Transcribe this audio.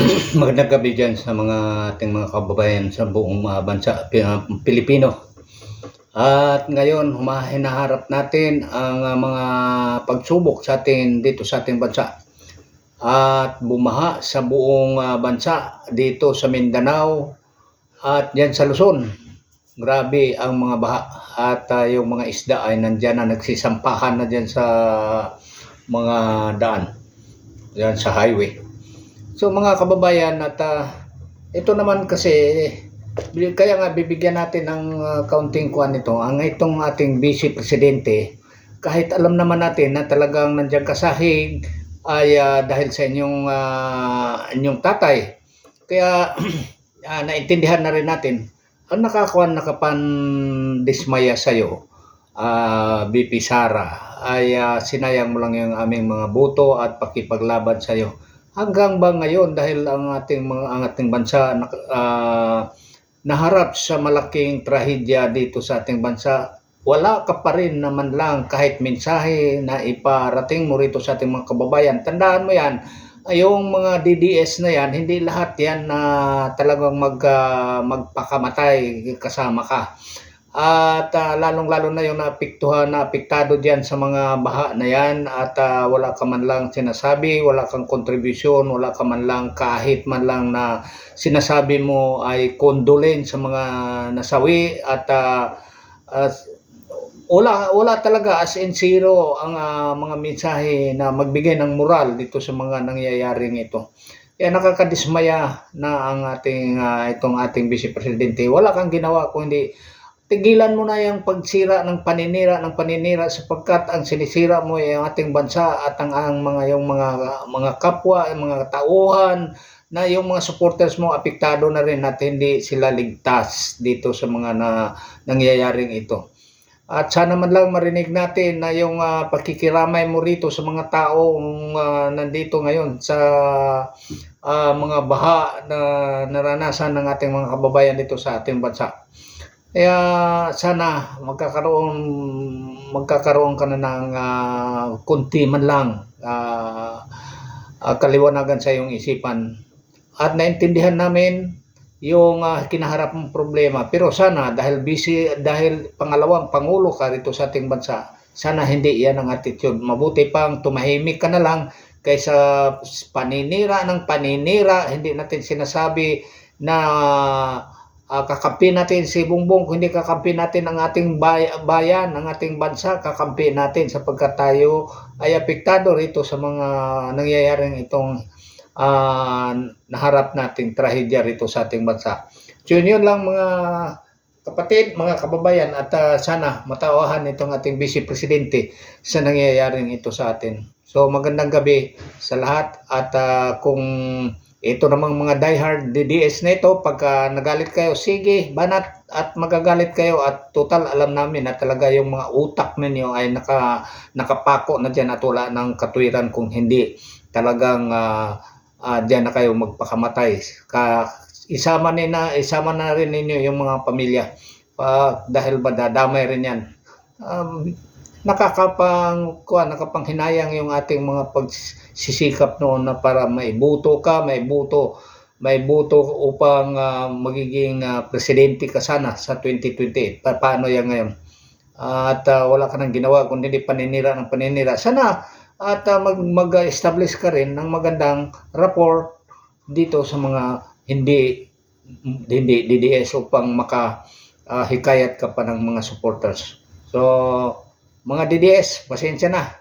Magandang gabi dyan sa mga ating mga kababayan sa buong ah, bansa ah, Pilipino. At ngayon, huma- hinaharap natin ang ah, mga pagsubok sa atin dito sa ating bansa. At bumaha sa buong ah, bansa dito sa Mindanao at dyan sa Luzon. Grabe ang mga baha at ah, yung mga isda ay nandyan na nagsisampahan na dyan sa mga daan. Dyan sa highway. So mga kababayan at ah, ito naman kasi kaya nga bibigyan natin ng ah, kaunting kuan nito ang itong ating vice presidente. Kahit alam naman natin na talagang nandiyan kasahig ay ah, dahil sa inyong ah, inyong tatay. Kaya ah, naintindihan na rin natin ang nakakuan nakapan dismaya sa iyo BP Sara. Ay ah, sinayang mo lang yung aming mga boto at pakipaglaban sa iyo hanggang ba ngayon dahil ang ating mga ang ating bansa nak, ah, naharap sa malaking trahedya dito sa ating bansa wala ka pa rin naman lang kahit mensahe na iparating mo rito sa ating mga kababayan. Tandaan mo yan yung mga DDS na yan hindi lahat yan na talagang mag ah, magpakamatay kasama ka at ah, lalong-lalo na yung naapektuhan, naapektado diyan sa mga baha na yan at ah, wala ka man lang sinasabi, wala kang kontribusyon, wala ka man lang kahit man lang na sinasabi mo ay condolence sa mga nasawi at ah, at wala wala talaga as in zero ang ah, mga mensahe na magbigay ng moral dito sa mga nangyayaring ito. Kaya nakakadismaya na ang ating ah, itong ating vice presidente. Wala kang ginawa kundi tigilan mo na yung pagsira ng paninira ng paninira sapagkat ang sinisira mo ay ang ating bansa at ang, ang mga yung mga mga kapwa, yung mga tauhan na yung mga supporters mo apektado na rin at hindi sila ligtas dito sa mga na, nangyayaring ito. At sana man lang marinig natin na yung ah, pakikiramay mo rito sa mga taong ah, nandito ngayon sa ah, mga baha na naranasan ng ating mga kababayan dito sa ating bansa. Kaya sana magkakaroon magkakaroon ka na ng ah, kunti man lang ah, ah, kaliwanagan sa iyong isipan. At naintindihan namin yung ah, kinaharap mong problema. Pero sana dahil busy dahil pangalawang pangulo ka dito sa ating bansa, sana hindi yan ang attitude. Mabuti pang tumahimik ka na lang kaysa paninira ng paninira, hindi natin sinasabi na ah, kakampi natin si Bongbong, kung hindi kakampi natin ang ating bay- bayan, ang ating bansa, kakampi natin sapagkat tayo ay apektado rito sa mga nangyayaring itong ah, naharap nating trahedya rito sa ating bansa. So yun lang mga kapatid, mga kababayan at ah, sana matawahan itong ating Vice Presidente sa nangyayaring ito sa atin. So magandang gabi sa lahat at ah, kung ito namang mga diehard DDS na ito, pagka nagalit kayo, sige, banat at magagalit kayo at total alam namin na talaga yung mga utak ninyo ay naka, nakapako na dyan at wala ng katwiran kung hindi talagang ah, ah, dyan na kayo magpakamatay. Ka, isama, nina, isama na rin ninyo yung mga pamilya Pa- dahil ba dadamay rin yan. Um, nakakapang kuha, nakapanghinayang yung ating mga pagsisikap noon na para maibuto ka, maibuto may buto upang ah, magiging ah, presidente ka sana sa 2028. Pa- paano yan ngayon? at ah, wala ka nang ginawa kundi di paninira ng paninira. Sana at mag, mag-establish ka rin ng magandang rapport dito sa mga hindi hindi DDS upang maka ah, hikayat ka pa ng mga supporters. So, mga DDS, pasensya na.